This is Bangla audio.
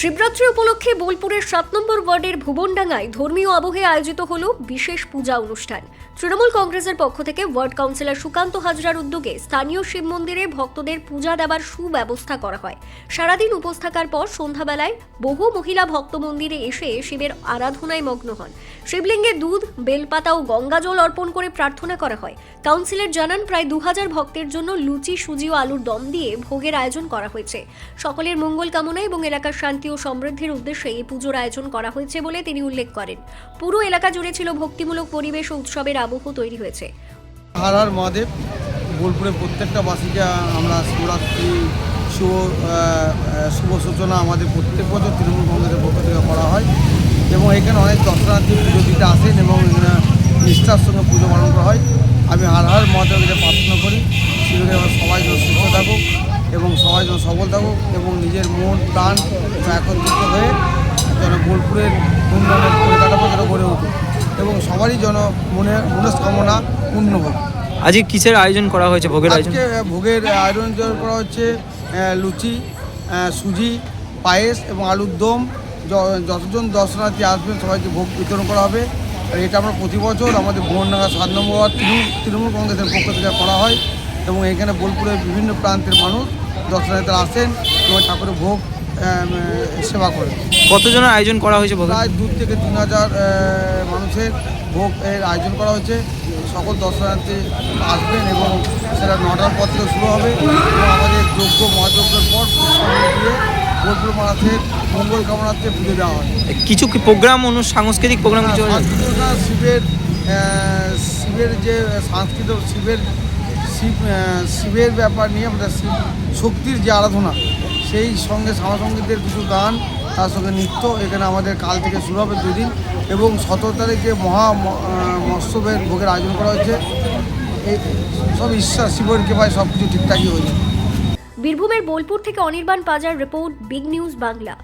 শিবরাত্রি উপলক্ষে বোলপুরের সাত নম্বর ওয়ার্ডের ভুবনডাঙ্গায় ধর্মীয় আবহে আয়োজিত হল বিশেষ পূজা অনুষ্ঠান। তৃণমূল কংগ্রেসের পক্ষ থেকে ওয়ার্ড কাউন্সিলর সুকান্ত হাজরার উদ্যোগে স্থানীয় শিব মন্দিরে ভক্তদের পূজা দেওয়ার সুব্যবস্থা করা হয়। সারাদিন উপোস থাকার পর সন্ধ্যাবেলায় বহু মহিলা ভক্ত মন্দিরে এসে শিবের আরাধনায় মগ্ন হন। শিবলিঙ্গে দুধ, বেলপাতা ও গঙ্গাজল অর্পণ করে প্রার্থনা করা হয়। কাউন্সিলর জানান, প্রায় দু হাজার ভক্তের জন্য লুচি, সুজি ও আলুর দম দিয়ে ভোগের আয়োজন করা হয়েছে। সকলের মঙ্গল কামনা এবং এলাকার শান্তি ও সমৃদ্ধির উদ্দেশ্যে এই পুজোর আয়োজন করা হয়েছে বলে তিনি উল্লেখ করেন। পুরো এলাকা জুড়ে ছিল ভক্তিমূলক পরিবেশ ও উৎসবের আবহ তৈরি হয়েছে। হার মহাদেব, বোলপুরের প্রত্যেকটা বাসীকে আমরা শিবরাত্রি, শুভ শুভ সূচনা আমাদের প্রত্যেক বছর তৃণমূল কংগ্রেসের পক্ষ থেকে করা হয় এবং এখানে অনেক দর্শনার্থী পুজো দিতে আসেন এবং নিষ্ঠার সঙ্গে পুজো পালন করা হয়। আমি হার হার মহাদেবকে প্রার্থনা করি। শিবিরে আমরা সবাই যেন সুস্থ থাকুক এবং সবাই যেন সবল থাকুক এবং নিজের মন, প্রাণ একত্রিত হয়ে যেন বোলপুরের উন্নয়নের যেন গড়ে উঠুক এবং সবারই যেন মনে মনস্কামনা পূর্ণ হোক। আজকে কিসের আয়োজন করা হয়েছে? ভোগের আয়োজন? আজকে ভোগের আয়োজন করা হচ্ছে লুচি সুজি পায়েস এবং আলুর দম। যতজন দর্শনার্থী আসবেন সবাইকে ভোগ বিতরণ করা হবে। আর এটা আমরা প্রতি বছর আমাদের ভুবনডাঙ্গা সাত নম্বর তৃণমূল তৃণমূল কংগ্রেসের পক্ষ থেকে করা হয়। এবং এখানে বোলপুরের বিভিন্ন প্রান্তের মানুষ দর্শনার্থীরা আসেন এবং ঠাকুরের ভোগ সেবা করে। কতজনের আয়োজন করা হয়েছে প্রায় দু থেকে তিন হাজার মানুষের ভোগ এর আয়োজন করা হয়েছে। সকল দর্শনার্থী আসবেন এবং সেটা নটার পর থেকে শুরু হবে। এবং আমাদের যোগ্য মহাযজ্ঞের পর দিয়ে বোলপুর মারাথের মঙ্গল কামনার্থে পুজো দেওয়া হয়। কিছু কি প্রোগ্রাম অনু সাংস্কৃতিক প্রোগ্রাম কিছু? সাংস্কৃতিক অনুষ্ঠান শিবের শিবের যে সাংস্কৃতিক শিবের শিব শিবের ব্যাপার নিয়ে আমাদের শিব শক্তির যে আরাধনা সেই সঙ্গে সঙ্গীতের কিছু গান, তার সঙ্গে নৃত্য, এখানে আমাদের কাল থেকে শুরু হবে দুদিন। এবং সতেরো তারিখে মহা মৎস্যবের ভোগের আয়োজন করা হয়েছে। এই সব ঈশ্বর, শিবের কৃপায় সব কিছু ঠিকঠাকই হয়েছে। বীরভূমের বোলপুর থেকে Anirban পাজার report, big news Bangla.